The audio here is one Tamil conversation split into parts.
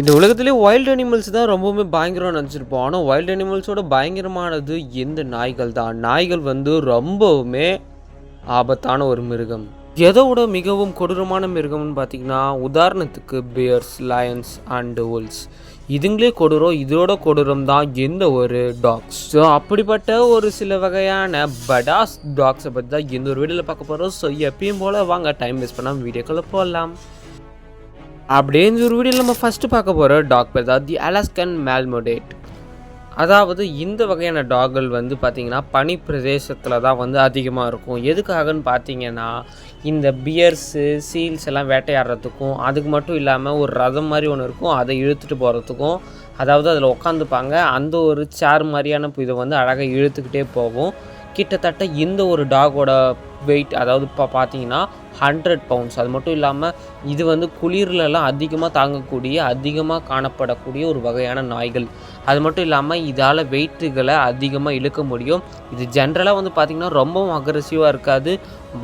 இந்த உலகத்திலே வைல்ட் அனிமல்ஸ் தான் ரொம்பவுமே பயங்கரம் நினச்சிருப்போம். ஆனால் வைல்டு அனிமல்ஸோட பயங்கரமானது எந்த நாய்கள் தான்? நாய்கள் வந்து ரொம்பவுமே ஆபத்தான ஒரு மிருகம். எதோட மிகவும் கொடூரமான மிருகம்னு பார்த்தீங்கன்னா உதாரணத்துக்கு பியர்ஸ் லயன்ஸ் அண்ட் wolves. இதுங்களே கொடூரம் இதோட கொடூரம் தான் எந்த ஒரு டாக்ஸ் ஸோ அப்படிப்பட்ட ஒரு சில வகையான படாஸ் டாக்ஸை பற்றி தான் எந்த ஒரு வீடியோவில் பார்க்க போகிறோம் ஸோ எப்பயும் போல் வாங்க டைம் வேஸ்ட் பண்ணாமல் வீடியோக்குள்ளே போடலாம் அப்படியே இந்த ஒரு வீடியோவில் நம்ம ஃபஸ்ட்டு பார்க்க போகிற டாக் பேர் தான் தி அலாஸ்கன் மேல்மோடேட் அதாவது இந்த வகையான டாக்கள் வந்து பார்த்திங்கன்னா பனி பிரதேசத்தில் தான் வந்து அதிகமாக இருக்கும். எதுக்காகன்னு பார்த்தீங்கன்னா இந்த பியர்ஸு சீல்ஸ் எல்லாம் வேட்டையாடுறதுக்கும் அதுக்கு மட்டும் இல்லாமல் ஒரு ரதம் மாதிரி ஒன்று இருக்கும். அதை இழுத்துட்டு போகிறதுக்கும் அதாவது அதில் உட்காந்துப்பாங்க அந்த ஒரு சேர் மாதிரியான இதை வந்து அழகாக இழுத்துக்கிட்டே போகும். கிட்டத்தட்ட இந்த ஒரு டாகோட வெயிட் அதாவது இப்போ பார்த்தீங்கன்னா ஹண்ட்ரட் பவுண்ட்ஸ் அது மட்டும் இல்லாமல் இது வந்து குளிர்லலாம் அதிகமாக தாங்கக்கூடிய அதிகமாக காணப்படக்கூடிய ஒரு வகையான நாய்கள். அது மட்டும் இல்லாமல் இதால் வெயிட்டுகளை அதிகமாக இழுக்க முடியும். இது ஜென்ரலாக வந்து பார்த்திங்கன்னா ரொம்பவும் அக்ரெசிவாக இருக்காது.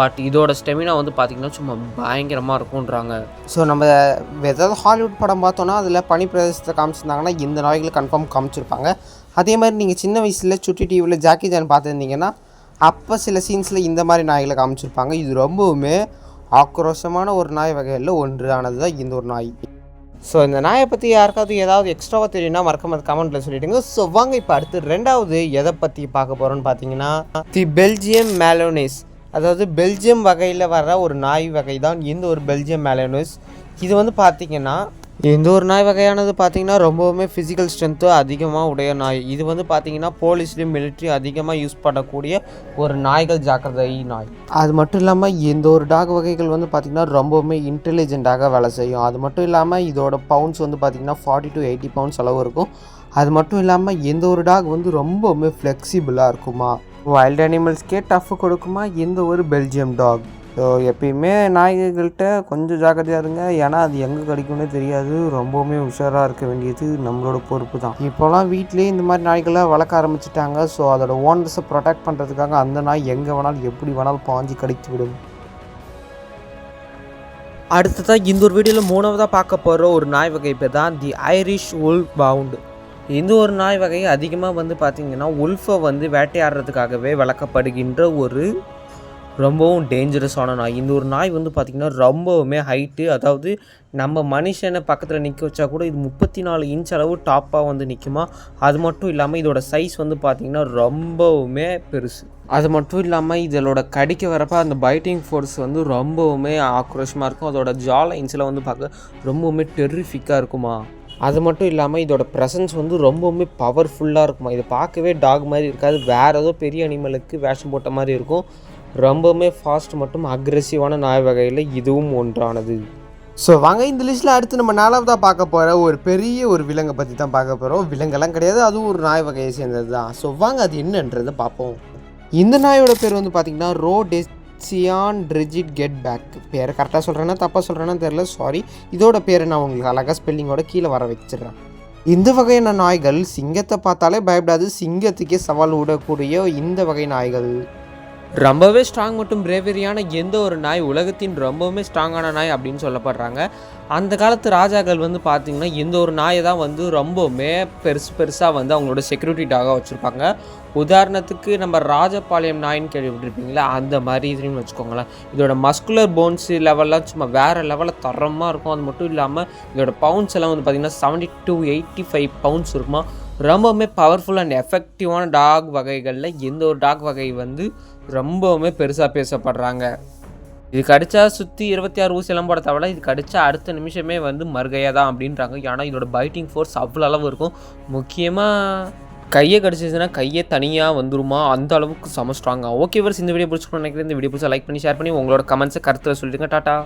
பட் இதோட ஸ்டெமினா வந்து பார்த்திங்கன்னா சும்மா பயங்கரமாக இருக்கும்ன்றாங்க. ஸோ நம்ம ஏதாவது ஹாலிவுட் படம் பார்த்தோன்னா அதில் பனி பிரதேசத்தை காமிச்சிருந்தாங்கன்னா இந்த நாய்களை கன்ஃபார்ம் காமிச்சிருப்பாங்க. அதே மாதிரி நீங்கள் சின்ன வயசில் சுட்டி டிவியில் ஜாக்கி ஜான் பார்த்துருந்தீங்கன்னா அப்போ சில சீன்ஸில் இந்த மாதிரி நாய்களை காமிச்சிருப்பாங்க. இது ரொம்பவுமே ஆக்ரோஷமான ஒரு நாய் வகையில் ஒன்றானது தான் இந்த ஒரு நாய். ஸோ இந்த நாயை பற்றி யாருக்காவது ஏதாவது எக்ஸ்ட்ராவாக தெரியும்னா மறக்காம கமெண்ட்டில் சொல்லிவிடுங்க ஸோ வாங்க இப்போ அடுத்து ரெண்டாவது எதை பற்றி பார்க்க போகிறோன்னு பார்த்தீங்கன்னா தி பெல்ஜியம் மேலோனிஸ் அதாவது பெல்ஜியம் வகையில் வர ஒரு நாய் வகை தான் இந்த ஒரு பெல்ஜியம் மேலோனிஸ் இது வந்து பார்த்திங்கன்னா இந்த ஒரு நாய் வகையானது பார்த்தீங்கன்னா ரொம்பவுமே ஃபிசிக்கல் ஸ்ட்ரென்த்து அதிகமாக உடைய நாய். இது வந்து பார்த்தீங்கன்னா போலீஸ்லேயும் மிலிட்ரி அதிகமாக யூஸ் பண்ணக்கூடிய ஒரு நாய்கள் ஜாக்கிரதை நாய். அது மட்டும் இல்லாமல் இந்த ஒரு டாக் வகைகள் வந்து பார்த்திங்கன்னா ரொம்பவுமே இன்டெலிஜென்ட்டாக வேலை செய்யும். அது மட்டும் இல்லாமல் இதோட பவுண்ட்ஸ் வந்து பார்த்திங்கன்னா ஃபார்ட்டி டு எயிட்டி பவுண்ட்ஸ் அளவு இருக்கும். அது மட்டும் இல்லாமல் எந்த ஒரு டாக் வந்து ரொம்பவுமே ஃப்ளெக்சிபிளாக இருக்குமா? வைல்டு அனிமல்ஸ்க்கே டஃப் கொடுக்குமா? எந்த ஒரு பெல்ஜியம் டாக் ஸோ எப்பயுமே நாய்கள்கிட்ட கொஞ்சம் ஜாக்கிரதையாக இருங்க. ஏன்னா அது எங்கே கிடைக்கும்னே தெரியாது. ரொம்பவுமே உஷாராக இருக்க வேண்டியது நம்மளோட பொறுப்பு தான். இப்போலாம் வீட்லேயே இந்த மாதிரி நாய்களை வளர்க்க ஆரம்பிச்சிட்டாங்க. ஸோ அதோட ஓனர்ஸை ப்ரொடெக்ட் பண்ணுறதுக்காக அந்த நாய் எங்கே வேணாலும் எப்படி வேணாலும் பாஞ்சு கடித்து விடும். அடுத்ததாக இந்த ஒரு வீடியோவில் மூணாவதாக பார்க்க போகிற ஒரு நாய் வகை பேர் தான் தி ஐரிஷ் உல் பவுண்டு இந்த ஒரு நாய் வகை அதிகமாக வந்து பார்த்திங்கன்னா உல்ஃபை வந்து வேட்டையாடுறதுக்காகவே வளர்க்கப்படுகின்ற ஒரு ரொம்பவும் டேஞ்சரஸான நாய். இந்த ஒரு நாய் வந்து பார்த்திங்கன்னா ரொம்பவுமே ஹைட்டு அதாவது நம்ம மனுஷனை பக்கத்தில் நிற்க வச்சா கூட இது முப்பத்தி நாலு இன்ச் அளவு டாப்பாக வந்து நிற்குமா அது மட்டும் இல்லாமல் இதோட சைஸ் வந்து பார்த்திங்கன்னா ரொம்பவுமே பெருசு. அது மட்டும் இல்லாமல் இதோட கடிக்க வரப்ப அந்த பைட்டிங் ஃபோர்ஸ் வந்து ரொம்பவுமே ஆக்ரோஷமாக இருக்கும். அதோட ஜா லைன்ஸில் வந்து பார்க்க ரொம்பவுமே டெர்ரிஃபிக்காக இருக்குமா? அது மட்டும் இல்லாமல் இதோட ப்ரெசன்ஸ் வந்து ரொம்பவுமே பவர்ஃபுல்லாக இருக்குமா? இதை பார்க்கவே டாக் மாதிரி இருக்காது. வேறு ஏதோ பெரிய அனிமலுக்கு வேஷம் போட்ட மாதிரி இருக்கும். ரொம்பவுமே ஃபாஸ்ட் மற்றும் அக்ரெசிவான நாய் வகையில் இதுவும் ஒன்றானது. ஸோ வாங்க இந்த லிஸ்ட்டில் அடுத்து நம்ம நாலாவதாக பார்க்க போகிற ஒரு பெரிய ஒரு விலங்கை பற்றி தான் பார்க்க போகிறோம் விலங்கெல்லாம் கிடையாது அதுவும் ஒரு நாய் வகையை சேர்ந்தது தான் ஸோ வாங்க அது என்னன்றதை பார்ப்போம். இந்த நாயோட பேர் வந்து பார்த்திங்கன்னா ரோ டெசியான் ட்ரிஜிட் கெட் பேக் பேரை கரெக்டாக சொல்கிறேன்னா தப்பாக சொல்கிறேன்னா தெரில சாரி இதோட பேரை நான் உங்களுக்கு அழகாக ஸ்பெல்லிங்கோட கீழே வர வச்சிடுறேன். இந்த வகையான நாய்கள் சிங்கத்தை பார்த்தாலே பயப்படாது சிங்கத்துக்கே சவால் விடக்கூடிய இந்த வகை நாய்கள். ரொம்பவே ஸ்ட்ராங் மற்றும் பிரேவரியான எந்த ஒரு நாய் உலகத்தின் ரொம்பவுமே ஸ்ட்ராங்கான நாய் அப்படின்னு சொல்லப்படுறாங்க. அந்த காலத்து ராஜாக்கள் வந்து பார்த்திங்கன்னா இந்த ஒரு நாயை தான் வந்து ரொம்பவுமே பெருசு பெருசாக வந்து அவங்களோட செக்யூரிட்டி டாகாக வச்சுருப்பாங்க. உதாரணத்துக்கு நம்ம ராஜபாளையம் நாயின்னு கேள்விப்பட்டிருப்பீங்களா? அந்த மாதிரி இதுன்னு வச்சுக்கோங்களேன். இதோட மஸ்குலர் போன்ஸ் லெவல்லாம் சும்மா வேறு லெவலில் தரமாக இருக்கும். அது மட்டும் இல்லாமல் இதோட பவுண்ட்ஸ் எல்லாம் வந்து பார்த்திங்கன்னா seventy two eighty five pounds இருக்குமா? ரொம்பவுமே பவர்ஃபுல் அண்ட் எஃபெக்டிவான டாக் வகைகளில் எந்த ஒரு டாக் வகை வந்து ரொம்பவுமே பெருசாக பேசப்படுறாங்க. இது கடிச்சா சுற்றி இருபத்தி ஆறு ஊசியெல்லாம் போட தவிர இது கடிச்சா அடுத்த நிமிஷமே வந்து மறுகையாக தான் அப்படின்றாங்க. ஏன்னா இதோட பைட்டிங் ஃபோர்ஸ் அவ்வளோ அளவு இருக்கும். முக்கியமாக கையை கடிச்சிச்சுன்னா கையே தனியாக வந்துருமா? அந்த அளவுக்கு செம ஸ்ட்ராங்காக ஓகே வர்ஸ் இந்த வீடியோ பிடிச்சிக்கணும் நினைக்கிறேன். இந்த வீடியோ பிடிச்சா லைக் பண்ணி ஷேர் பண்ணி உங்களோட கமெண்ட்ஸை கருத்தில் சொல்லிடுங்க. டாட்டா.